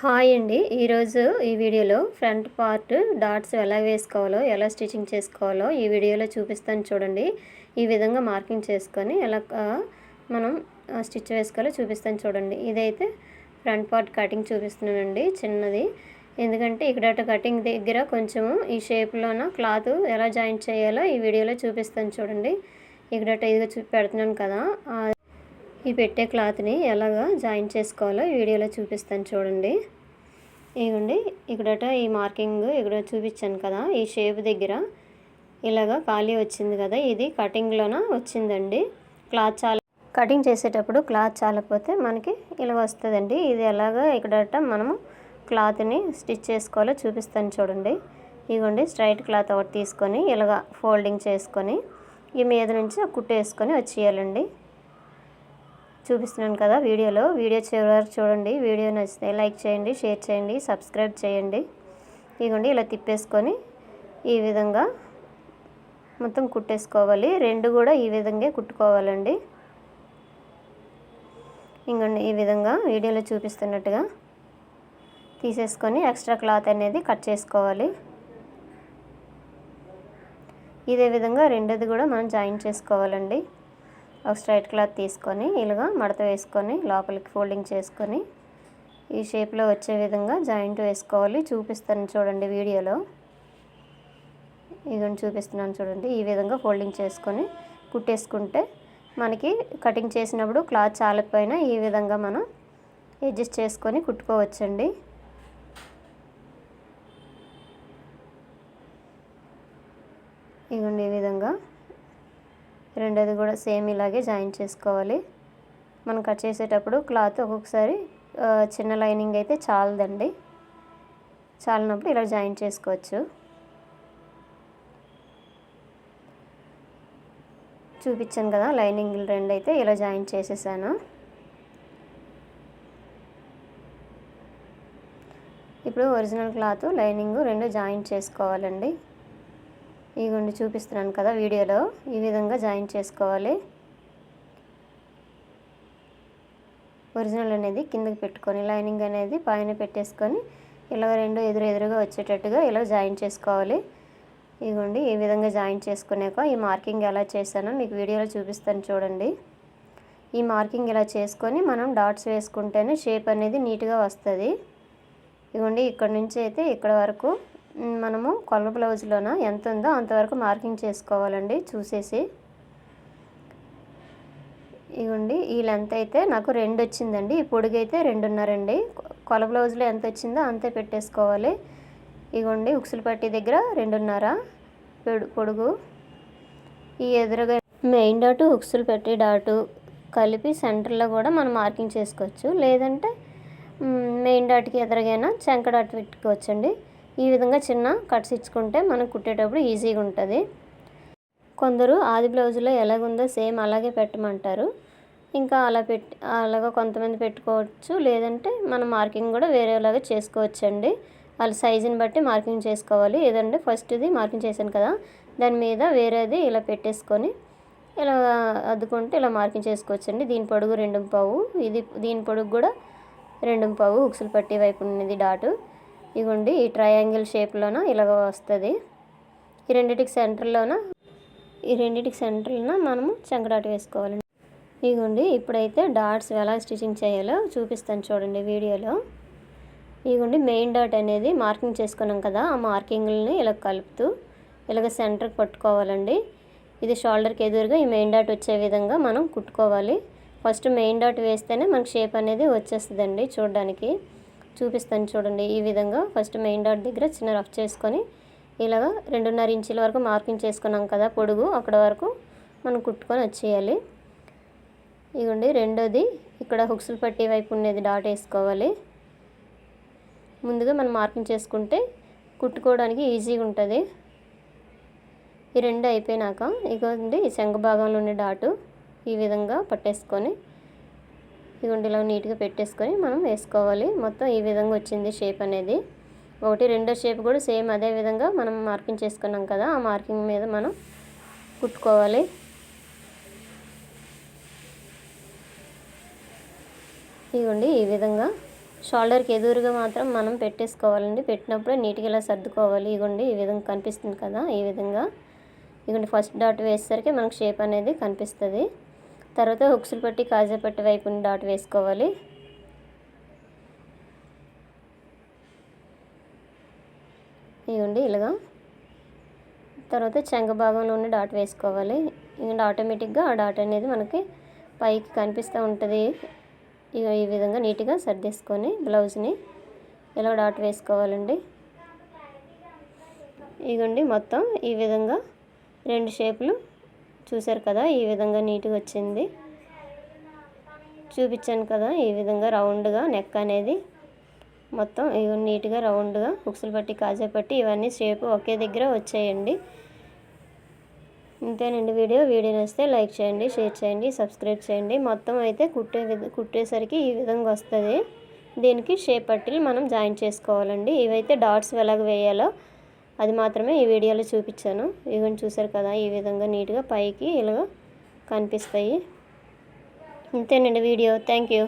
Hi అండి. ఈరోజు ఈ వీడియోలో ఫ్రంట్ పార్ట్ డాట్స్ ఎలా వేసుకోవాలో ఎలా స్టిచ్చింగ్ చేసుకోవాలో ఈ వీడియోలో చూపిస్తాను చూడండి. ఈ విధంగా మార్కింగ్ చేసుకొని ఎలా మనం స్టిచ్ వేసుకోవాలో చూపిస్తాను చూడండి. ఇదైతే ఫ్రంట్ పార్ట్ కటింగ్ చూపిస్తున్నానండి చిన్నది. ఎందుకంటే ఇక్కడ కటింగ్ దగ్గర కొంచెము ఈ షేప్లోన క్లాత్ ఎలా జాయింట్ చేయాలో ఈ వీడియోలో చూపిస్తాను చూడండి. ఇక్కడ ఇదిగా చూపి పెడుతున్నాను కదా ఈ పెట్టే క్లాత్ని ఎలాగా జాయిన్ చేసుకోవాలో వీడియోలో చూపిస్తాను చూడండి. ఇదిగోండి ఇక్కడట ఈ మార్కింగ్ ఇక్కడ చూపించాను కదా ఈ షేప్ దగ్గర. ఇలాగా ఖాళీ వచ్చింది కదా ఇది కటింగ్లోన వచ్చిందండి. క్లాత్ చాలా కటింగ్ చేసేటప్పుడు క్లాత్ చాలకపోతే మనకి ఇలా వస్తుందండి. ఇది ఎలాగా ఇక్కడట మనము క్లాత్ని స్టిచ్ చేసుకోవాలో చూపిస్తాను చూడండి. ఇగోండి స్ట్రైట్ క్లాత్ ఒకటి తీసుకొని ఇలాగ ఫోల్డింగ్ చేసుకొని ఈ మీద నుంచి కుట్టేసుకొని వచ్చేయాలండి. చూపిస్తున్నాను కదా వీడియోలో. వీడియో చివరి వరకు చూడండి. వీడియో నచ్చితే లైక్ చేయండి షేర్ చేయండి సబ్స్క్రైబ్ చేయండి. ఇదిగోండి ఇలా తిప్పేసుకొని ఈ విధంగా మొత్తం కుట్టేసుకోవాలి. రెండు కూడా ఈ విధంగా కుట్టుకోవాలండి. ఇంకండి ఈ విధంగా వీడియోలో చూపిస్తున్నట్టుగా తీసేసుకొని ఎక్స్ట్రా క్లాత్ అనేది కట్ చేసుకోవాలి. ఇదే విధంగా రెండోది కూడా మనం జాయిన్ చేసుకోవాలండి. ఒక స్ట్రైట్ క్లాత్ తీసుకొని ఇలాగా మడత వేసుకొని లోపలికి ఫోల్డింగ్ చేసుకొని ఈ షేప్లో వచ్చే విధంగా జాయింట్ వేసుకోవాలి. చూపిస్తాను చూడండి వీడియోలో. ఇదని చూపిస్తున్నాను చూడండి. ఈ విధంగా ఫోల్డింగ్ చేసుకొని కుట్టేసుకుంటే మనకి కటింగ్ చేసినప్పుడు క్లాత్ చాలకపోయినా ఈ విధంగా మనం అడ్జస్ట్ చేసుకొని కుట్టుకోవచ్చండి. ఇగోండి ఈ విధంగా రెండోది కూడా సేమ్ ఇలాగే జాయిన్ చేసుకోవాలి. మనం కట్ చేసేటప్పుడు క్లాత్ ఒక్కొక్కసారి చిన్న లైనింగ్ అయితే చాలదండి. చాలినప్పుడు ఇలా జాయిన్ చేసుకోవచ్చు. చూపించాను కదా లైనింగ్ రెండు అయితే ఇలా జాయిన్ చేసేసాను. ఇప్పుడు ఒరిజినల్ క్లాత్ లైనింగ్ రెండు జాయిన్ చేసుకోవాలండి. ఇదిగోండి చూపిస్తున్నాను కదా వీడియోలో. ఈ విధంగా జాయిన్ చేసుకోవాలి. ఒరిజినల్ అనేది కిందకి పెట్టుకొని లైనింగ్ అనేది పైన పెట్టేసుకొని ఇలా రెండు ఎదురు ఎదురుగా వచ్చేటట్టుగా ఇలా జాయిన్ చేసుకోవాలి. ఇదిగోండి ఈ విధంగా జాయిన్ చేసుకున్నాక ఈ మార్కింగ్ ఎలా చేశానో మీకు వీడియోలో చూపిస్తాను చూడండి. ఈ మార్కింగ్ ఇలా చేసుకొని మనం డాట్స్ వేసుకుంటేనే షేప్ అనేది నీట్గా వస్తుంది. ఇదిగోండి ఇక్కడ నుంచి అయితే ఇక్కడ వరకు మనము కొల్ల బ్లౌజ్లోన ఎంత ఉందో అంతవరకు మార్కింగ్ చేసుకోవాలండి చూసేసి. ఇదిగోండి ఈ లెంత్ అయితే నాకు రెండు వచ్చిందండి ఈ పొడుగు అయితే రెండున్నరండి. కొల బ్లౌజ్లో ఎంత వచ్చిందో అంతే పెట్టేసుకోవాలి. ఇదిగోండి ఉక్సులు పట్టి దగ్గర రెండున్నర పొడు- పొడుగు. ఈ ఎదురుగా మెయిన్ డాటు ఉక్సులు పెట్టి డాటు కలిపి సెంటర్లో కూడా మనం మార్కింగ్ చేసుకోవచ్చు. లేదంటే మెయిన్ డాట్కి ఎదురుగైనా చెంక డాట్ పెట్టుకోవచ్చండి. ఈ విధంగా చిన్న కట్స్ ఇచ్చుకుంటే మనం కుట్టేటప్పుడు ఈజీగా ఉంటుంది. కొందరు ఆది బ్లౌజులో ఎలాగుందో సేమ్ అలాగే పెట్టమంటారు. ఇంకా అలా పెట్టి అలాగా కొంతమంది పెట్టుకోవచ్చు. లేదంటే మనం మార్కింగ్ కూడా వేరేలాగా చేసుకోవచ్చండి. వాళ్ళ సైజుని బట్టి మార్కింగ్ చేసుకోవాలి. ఏదంటే ఫస్ట్ది మార్కింగ్ చేశాను కదా దాని మీద వేరేది ఇలా పెట్టేసుకొని ఇలా అద్దుకుంటే ఇలా మార్కింగ్ చేసుకోవచ్చండి. దీని పొడుగు రెండు పావు ఇది దీని పొడుగు కూడా రెండు పావు హుక్సులు పట్టి వైపు ఉన్నది డాటు. ఇగోండి ఈ ట్రయాంగిల్ షేప్లోన ఇలాగ వస్తుంది. ఈ రెండింటికి సెంటర్లోన ఈ రెండింటికి సెంటర్లోన మనము చంకడాటు వేసుకోవాలండి. ఇదిగోండి ఇప్పుడైతే డాట్స్ ఎలా స్టిచ్చింగ్ చేయాలో చూపిస్తాను చూడండి వీడియోలో. ఇదిగోండి మెయిన్ డాట్ అనేది మార్కింగ్ చేసుకున్నాం కదా ఆ మార్కింగ్ని ఇలా కలుపుతూ ఇలాగ సెంటర్కి పట్టుకోవాలండి. ఇది షోల్డర్కి ఎదురుగా ఈ మెయిన్ డాట్ వచ్చే విధంగా మనం కుట్టుకోవాలి. ఫస్ట్ మెయిన్ డాట్ వేస్తేనే మనకు షేప్ అనేది వచ్చేస్తుందండి చూడడానికి. చూపిస్తాను చూడండి. ఈ విధంగా ఫస్ట్ మెయిన్ డాట్ దగ్గర చిన్న రఫ్ చేసుకొని ఇలాగ రెండున్నర ఇంచుల వరకు మార్కింగ్ చేసుకున్నాం కదా పొడుగు అక్కడ వరకు మనం కుట్టుకొని వచ్చేయాలి. ఇదిగోండి రెండోది ఇక్కడ హుక్స్లు పట్టి వైపు ఉండేది డాట్ వేసుకోవాలి. ముందుగా మనం మార్కింగ్ చేసుకుంటే కుట్టుకోవడానికి ఈజీగా ఉంటుంది. ఈ రెండు అయిపోయినాక ఇగోండి ఈ శంఖ భాగంలో ఉండే డాటు ఈ విధంగా పట్టేసుకొని ఇదిగోండి ఇలా నీట్గా పెట్టేసుకొని మనం వేసుకోవాలి. మొత్తం ఈ విధంగా వచ్చింది షేప్ అనేది. ఒకటి రెండో షేప్ కూడా సేమ్ అదే విధంగా మనం మార్కింగ్ చేసుకున్నాం కదా ఆ మార్కింగ్ మీద మనం కుట్టుకోవాలి. ఇదిగోండి ఈ విధంగా షోల్డర్కి ఎదురుగా మాత్రం మనం పెట్టేసుకోవాలండి. పెట్టినప్పుడే నీట్గా ఇలా సర్దుకోవాలి. ఇగోండి ఈ విధంగా కనిపిస్తుంది కదా ఈ విధంగా. ఇగోండి ఫస్ట్ డాట్ వేసేసరికి మనకు షేప్ అనేది కనిపిస్తుంది. తర్వాత హుక్స్లు పెట్టి కాజా పట్టి వైపు డాట్ వేసుకోవాలి. ఇవ్వండి ఇలాగా. తర్వాత చెంగ భాగంలోనే డాట్ వేసుకోవాలి. ఇంకా ఆటోమేటిక్గా ఆ డాట్ అనేది మనకి పైకి కనిపిస్తూ ఉంటుంది. ఈ విధంగా నీట్గా సర్దేసుకొని బ్లౌజ్ని ఇలా డాట్ వేసుకోవాలండి. ఇగోండి మొత్తం ఈ విధంగా రెండు షేపులు చూసారు కదా ఈ విధంగా నీట్గా వచ్చింది. చూపించాను కదా ఈ విధంగా రౌండ్గా నెక్ అనేది మొత్తం ఇవి నీట్గా రౌండ్గా హుక్స్లు పట్టి కాజా పట్టి ఇవన్నీ షేప్ ఒకే దగ్గర వచ్చాయండి. ఇంతేనండి వీడియో. వీడియో నచ్చితే లైక్ చేయండి షేర్ చేయండి సబ్స్క్రైబ్ చేయండి. మొత్తం అయితే కుట్టే కుట్టేసరికి ఈ విధంగా వస్తుంది. దీనికి షేప్ పట్టీలు మనం జాయిన్ చేసుకోవాలండి. ఇవైతే డాట్స్ ఎలాగ వేయాలో అది మాత్రమే ఈ వీడియోలో చూపించాను. ఇవన్నీ చూసారు కదా ఈ విధంగా నీట్గా పైకి ఇలాగ కనిపిస్తాయి. ఇంతేనండి వీడియో. Thank you.